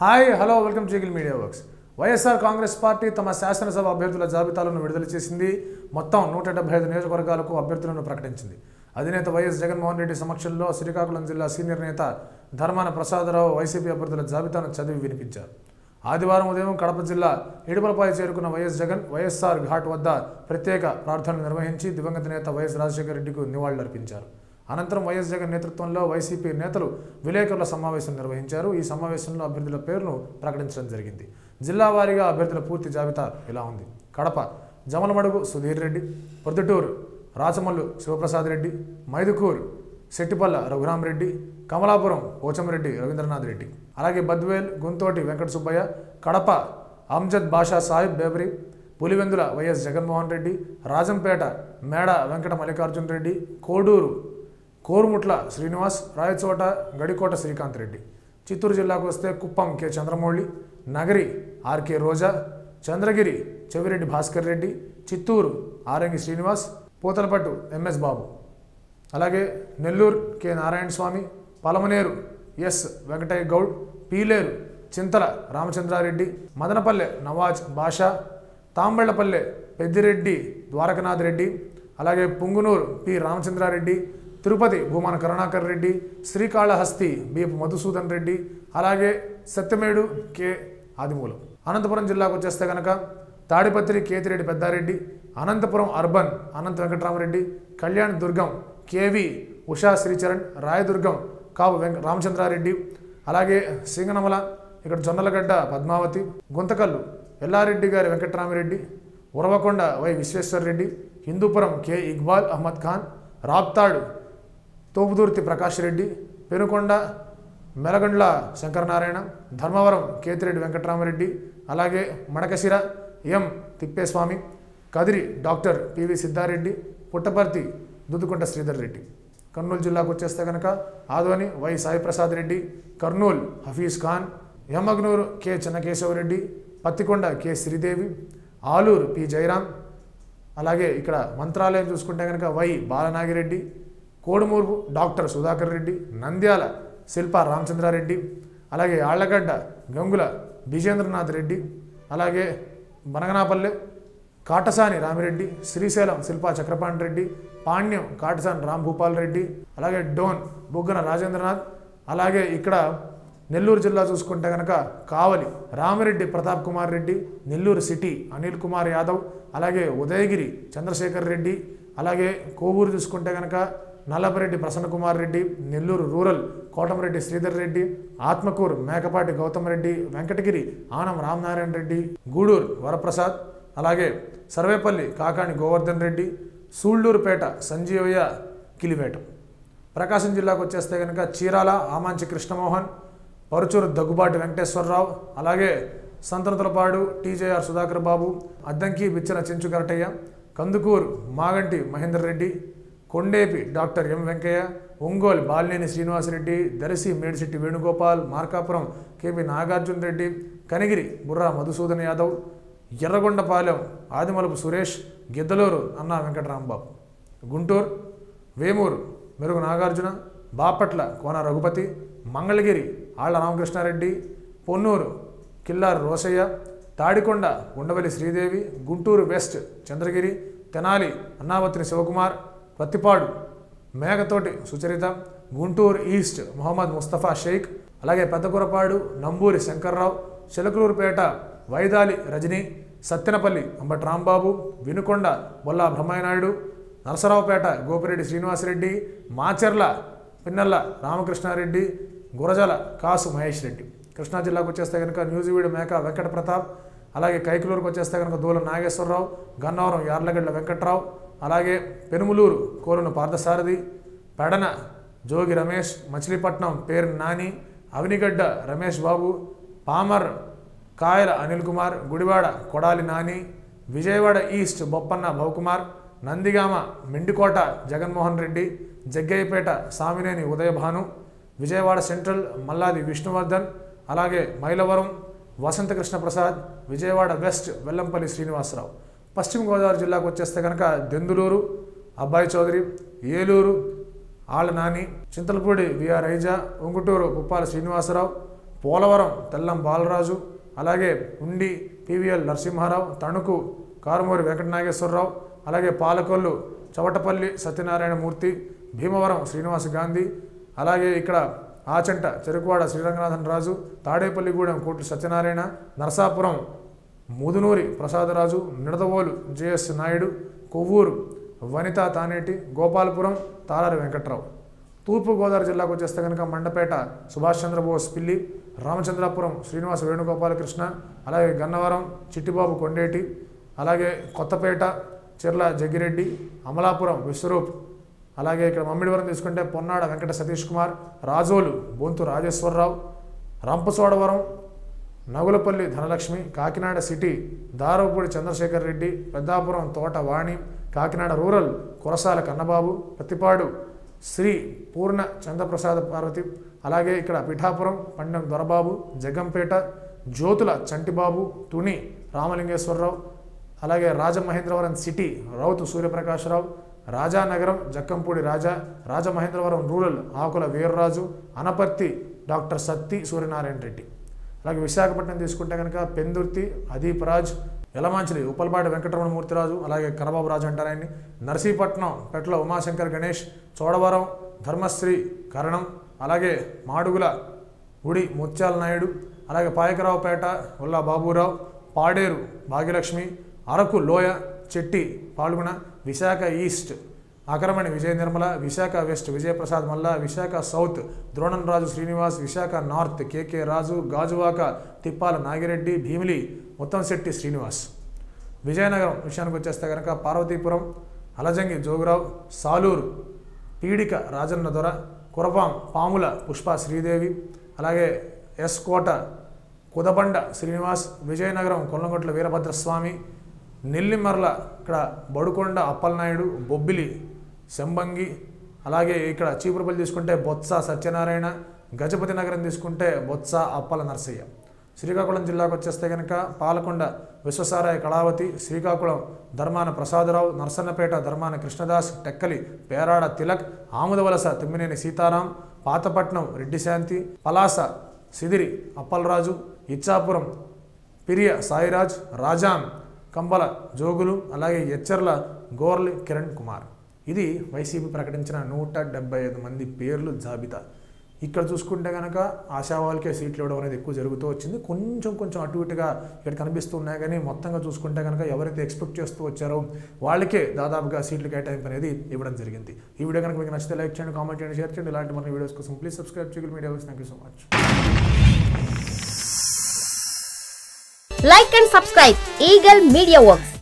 Hi hello welcome జీగిల్ media works. YSR Congress party తమ శాసనసభ అభ్యర్థుల జాబితాలను విడుదల చేసింది. మొత్తం నూట డెబ్బై ఐదు నియోజకవర్గాలకు అభ్యర్థులను ప్రకటించింది. అధినేత వైఎస్ జగన్మోహన్ రెడ్డి సమక్షంలో శ్రీకాకుళం జిల్లా సీనియర్ నేత ధర్మాన ప్రసాదరావు వైసీపీ అభ్యర్థుల జాబితాను చదివి వినిపించారు. ఆదివారం ఉదయం కడప జిల్లా ఇడుపలపై చేరుకున్న వైఎస్ జగన్ వైఎస్ఆర్ ఘాట్ వద్ద ప్రత్యేక ప్రార్థనలు నిర్వహించి దివంగత నేత వైఎస్ రాజశేఖర రెడ్డికి నివాళులర్పించారు. అనంతరం వైఎస్ జగన్ నేతృత్వంలో వైసీపీ నేతలు విలేకరుల సమావేశం నిర్వహించారు. ఈ సమావేశంలో అభ్యర్థుల పేరును ప్రకటించడం జరిగింది. జిల్లా వారీగా అభ్యర్థుల పూర్తి జాబితా ఇలా ఉంది. కడప జమలమడుగు సుధీర్ రెడ్డి పొద్దుటూరు రాచమల్లు శివప్రసాద్ రెడ్డి మైదుకూరు శెట్టిపల్ల రఘురామరెడ్డి కమలాపురం పోచమరెడ్డి రవీంద్రనాథ్ రెడ్డి. అలాగే బద్వేల్ గుంతోటి వెంకట సుబ్బయ్య కడప అమ్జద్ బాషా సాహిబ్ బేబరి పులివెందుల వైఎస్ జగన్మోహన్ రెడ్డి రాజంపేట మేడ వెంకట మల్లికార్జున్ రెడ్డి కోడూరు కోరుముట్ల శ్రీనివాస్ రాయచోట గడికోట శ్రీకాంత్ రెడ్డి. చిత్తూరు జిల్లాకు వస్తే Kuppam K. Chandramouli Nagari RK Roja Chandragiri Chevireddy Bhaskar Reddy Chittoor Arangi Srinivas Puthalapattu MS Babu. అలాగే నెల్లూరు కె. నారాయణ స్వామి పలమనేరు ఎస్. వెంకటయ్య గౌడ్ పీలేరు చింతల రామచంద్రారెడ్డి మదనపల్లె నవాజ్ బాషా తాంబళ్ళపల్లె పెద్దిరెడ్డి ద్వారకనాథ్ రెడ్డి అలాగే పుంగునూరు పి. రామచంద్రారెడ్డి తిరుపతి భూమన కరుణాకర్ రెడ్డి శ్రీకాళహస్తి బిఎఫ్ మధుసూదన్ రెడ్డి అలాగే సత్యమేడు కె ఆదిమూలం. అనంతపురం జిల్లాకు వచ్చేస్తే కనుక తాడిపత్రి కేతిరెడ్డి పెద్దారెడ్డి అనంతపురం అర్బన్ అనంత వెంకటరామరెడ్డి కళ్యాణ్ దుర్గం కేవి ఉషా శ్రీచరణ్ రాయదుర్గం కావు వెంక రామచంద్రారెడ్డి అలాగే సింగనమల ఇక్కడ జొన్నలగడ్డ పద్మావతి గుంతకల్లు ఎల్లారెడ్డి గారి వెంకటరామిరెడ్డి ఉరవకొండ వై విశ్వేశ్వరరెడ్డి హిందూపురం కె ఇక్బాల్ అహ్మద్ ఖాన్ రాప్తాడు తోపుదుర్తి ప్రకాష్ రెడ్డి పెనుకొండ మెలగండ్ల శంకరనారాయణ ధర్మవరం కేతిరెడ్డి వెంకటరామరెడ్డి అలాగే Madakasira M Thippeswamy Kadiri doctor PV Siddha Reddy Puttaparthi Duddukunta Sreedhar Reddy. Kurnool జిల్లాకు వచ్చేస్తే కనుక Adoni Y Saiprasad Reddy Kurnool Hafeez Khan Yemmiganur K Chennakesava Reddy Pattikonda K Sreedevi Aluru P Jayaram అలాగే ఇక్కడ మంత్రాలయం చూసుకుంటే కనుక Y Balanagi Reddy Kodumur doctor Sudhakar Reddy Nandyal Shilpa Ramachandra Reddy అలాగే ఆళ్ళగడ్డ గంగుల విజేంద్రనాథ్ రెడ్డి అలాగే బనగనాపల్లె కాటసాని రామిరెడ్డి శ్రీశైలం శిల్పా చక్రపాణి రెడ్డి పాణ్యం కాటసాని రామ్ భూపాల్ రెడ్డి అలాగే డోన్ బుగ్గన రాజేంద్రనాథ్ అలాగే ఇక్కడ నెల్లూరు జిల్లా చూసుకుంటే కనుక కావలి రామిరెడ్డి ప్రతాప్ కుమార్ రెడ్డి నెల్లూరు సిటీ అనిల్ కుమార్ యాదవ్ అలాగే ఉదయగిరి చంద్రశేఖర్ రెడ్డి అలాగే కోవూరు చూసుకుంటే కనుక నల్లపరెడ్డి ప్రసన్నకుమార్ రెడ్డి నెల్లూరు రూరల్ కోటమరెడ్డి శ్రీధర్ రెడ్డి ఆత్మకూరు మేకపాటి గౌతమ్ రెడ్డి వెంకటగిరి ఆనం రామనారాయణ రెడ్డి గూడూరు వరప్రసాద్ అలాగే సర్వేపల్లి కాకాణి గోవర్ధన్ రెడ్డి సూళ్ళూరుపేట సంజీవయ్య కిలివేట. ప్రకాశం జిల్లాకు వచ్చేస్తే కనుక చీరాల ఆమాంచి కృష్ణమోహన్ పరుచూరు దగ్గుబాటి వెంకటేశ్వరరావు అలాగే Santhanuthalapadu TJR Sudhakar Babu Addanki Bichana Chenchu Karataiah Kandukur Maganti Mahender Reddy Kondapi doctor M Venkaiah Ongole Balineni Srinivasa Reddy Darsi Madisetty Venugopal Markapuram KP Nagarjuna Reddy Kanigiri Burra Madhusudan Yadav Yerragondapalem Adimulapu Suresh Giddalur Anna Venkata Rambabu. Guntur Vemuru Merugu Nagarjuna Bapatla Kona Raghupathi Mangalagiri Alla Ramakrishna Reddy Ponnur Kilari Rosaiah Tadikonda Undavalli Sridevi Guntur west Chandragiri Tenali Annavathini Sivakumar Prathipadu Mekathoti Sucharitha Guntur east Mohammad Mustafa Shaik అలాగే పెద్దకురపాడు నంబూరి శంకర్రావు చిలకలూరుపేట వైదాలి రజని సత్తెనపల్లి అంబటి రాంబాబు వినుకొండ బొల్లా బ్రహ్మయ్యనాయుడు నరసరావుపేట గోపిరెడ్డి శ్రీనివాసరెడ్డి మాచెర్ల పిన్నెల్ల రామకృష్ణారెడ్డి గురజాల కాసు మహేష్ రెడ్డి కృష్ణా జిల్లాకు వచ్చేస్తే కనుక న్యూజివీడు మేక వెంకట ప్రతాప్ అలాగే కైకలూరుకు వచ్చేస్తే కనుక దూల నాగేశ్వరరావు గన్నవరం యార్లగడ్డ వెంకట్రావు అలాగే పెనుములూరు కోరును పార్థసారథి పెడన జోగి రమేష్ మచిలీపట్నం పేరు నాని అవినిగడ్డ రమేష్ బాబు పామర్ కాయల అనిల్ కుమార్ గుడివాడ కొడాలి నాని విజయవాడ ఈస్ట్ బొప్పన్న భవకుమార్ నందిగామ మెండికోట జగన్మోహన్ రెడ్డి జగ్గయ్యపేట సామినేని ఉదయభాను విజయవాడ సెంట్రల్ మల్లాది విష్ణువర్ధన్ అలాగే మైలవరం వసంతకృష్ణ ప్రసాద్ విజయవాడ వెస్ట్ వెల్లంపల్లి శ్రీనివాసరావు. పశ్చిమ గోదావరి జిల్లాకు వచ్చేస్తే కనుక దెందులూరు అబ్బాయి చౌదరి ఏలూరు ఆళ్ళ నాని చింతలపూడి విఆర్ ఐజా ఉంగుటూరు పుప్పాల శ్రీనివాసరావు పోలవరం తెల్లం బాలరాజు అలాగే ఉండి పివిఎల్ నరసింహారావు తణుకు కారుమూరి వెంకట నాగేశ్వరరావు అలాగే పాలకొల్లు చవటపల్లి సత్యనారాయణ మూర్తి భీమవరం శ్రీనివాస్ గాంధీ అలాగే ఇక్కడ ఆచంట చెరుకువాడ శ్రీరంగనాథన్ రాజు తాడేపల్లిగూడెం కోట్లు సత్యనారాయణ నరసాపురం ముదునూరి ప్రసాదరాజు నిడదవోలు జేఎస్ నాయుడు కొవ్వూరు వనిత తానేటి గోపాలపురం తారారి వెంకట్రావు. తూర్పుగోదావరి జిల్లాకు వచ్చేస్తే కనుక మండపేట సుభాష్ చంద్రబోస్ పిల్లి రామచంద్రాపురం శ్రీనివాస వేణుగోపాలకృష్ణ అలాగే గన్నవరం చిట్టిబాబు కొండేటి అలాగే కొత్తపేట చిర్ల జగ్గిరెడ్డి అమలాపురం విశ్వరూప్ అలాగే ఇక్కడ మమ్మిడివరం తీసుకుంటే పొన్నాడ వెంకట సతీష్ కుమార్ రాజోలు బొంతు రాజేశ్వరరావు రంపచోడవరం నగులపల్లి ధనలక్ష్మి కాకినాడ సిటీ దారవపూడి చంద్రశేఖర్ రెడ్డి పెద్దాపురం తోట వాణి కాకినాడ రూరల్ కురసాల కన్నబాబు ప్రతిపాడు శ్రీ పూర్ణ చంద్రప్రసాద పార్వతి అలాగే ఇక్కడ పిఠాపురం పండం దొరబాబు జగంపేట జ్యోతుల చంటిబాబు తుని రామలింగేశ్వరరావు అలాగే Rajamahendravaram city Rowthu Suryaprakasa Rao Rajanagaram Jakkampudi Raja Rajamahendravaram rural Akula Veerraju Anaparthi doctor Sathi Suryanarayana Reddy. అలాగే విశాఖపట్నం తీసుకుంటే కనుక పెందుర్తి అదీపరాజ్ యలమాంచిలి ఉప్పలపాటి వెంకటరమణ మూర్తిరాజు అలాగే కరబాబు రాజు అంటారు ఆయన్ని. నర్సీపట్నం పెట్ల ఉమాశంకర్ గణేష్ చోడవరం ధర్మశ్రీ కరణం అలాగే మాడుగుల ఉడి ముత్యాల నాయుడు అలాగే పాయకరావుపేట ఉల్లా బాబురావు పాడేరు భాగ్యలక్ష్మి అరకు లోయ Chetti Palguna Visakha east. Akramani Vijaya Nirmala Visakha west Vijayaprasad Malla Visakha south Dronam Raju Srinivas Visakha north KK Raju Gajuwaka Tippala Nagireddy Bheemili Muttamsetti Srinivas. Vizianagaram విషయానికి వచ్చేస్తే కనుక పార్వతీపురం అలజంగి జోగురావు సాలూరు పీడిక రాజన్న దొర కురపాం పాముల పుష్ప శ్రీదేవి అలాగే ఎస్ కోట కుదబండ శ్రీనివాస్ విజయనగరం కొల్లంగొట్ల వీరభద్రస్వామి నెల్లిమర్ల ఇక్కడ బడుకొండ అప్పలనాయుడు బొబ్బిలి శంబంగి అలాగే ఇక్కడ చీపురుపల్లి తీసుకుంటే బొత్స సత్యనారాయణ గజపతి నగరం తీసుకుంటే బొత్స అప్పల నరసయ్య. శ్రీకాకుళం జిల్లాకు వచ్చేస్తే కనుక పాలకొండ విశ్వసారాయ కళావతి శ్రీకాకుళం ధర్మాన ప్రసాదరావు నర్సన్నపేట ధర్మాన కృష్ణదాస్ టెక్కలి పేరాడ తిలక్ ఆముదవలస తిమ్మినేని సీతారాం పాతపట్నం రెడ్డి శాంతి పలాస సిదిరి అప్పలరాజు ఇచ్చాపురం పిరియ సాయిరాజ్ రాజాం కంబల జోగులు అలాగే ఎచ్చర్ల గోర్లి కిరణ్ కుమార్. ఇది వైసీపీ ప్రకటించిన నూట డెబ్బై ఐదు మంది పేర్లు జాబితా. ఇక్కడ చూసుకుంటే కనుక ఆశావాళ్ళకే సీట్లు ఇవ్వడం అనేది ఎక్కువ జరుగుతూ వచ్చింది. కొంచెం కొంచెం అటు ఇటుగా ఇక్కడ కనిపిస్తూ ఉన్నాయి కానీ మొత్తంగా చూసుకుంటే కనుక ఎవరైతే ఎక్స్పెక్ట్ చేస్తూ వచ్చారో వాళ్ళకే దాదాపుగా సీట్లు కేటాయింపు అనేది ఇవ్వడం జరిగింది. ఈ వీడియో కనుక మీకు నచ్చితే లైక్ చేయండి కామెంట్ చేయండి షేర్ చేయండి. ఇలాంటి మన వీడియోస్ కోసం ప్లీజ్ సబ్స్క్రైబ్ చేయండి media thank you so much like and subscribe eagle media works.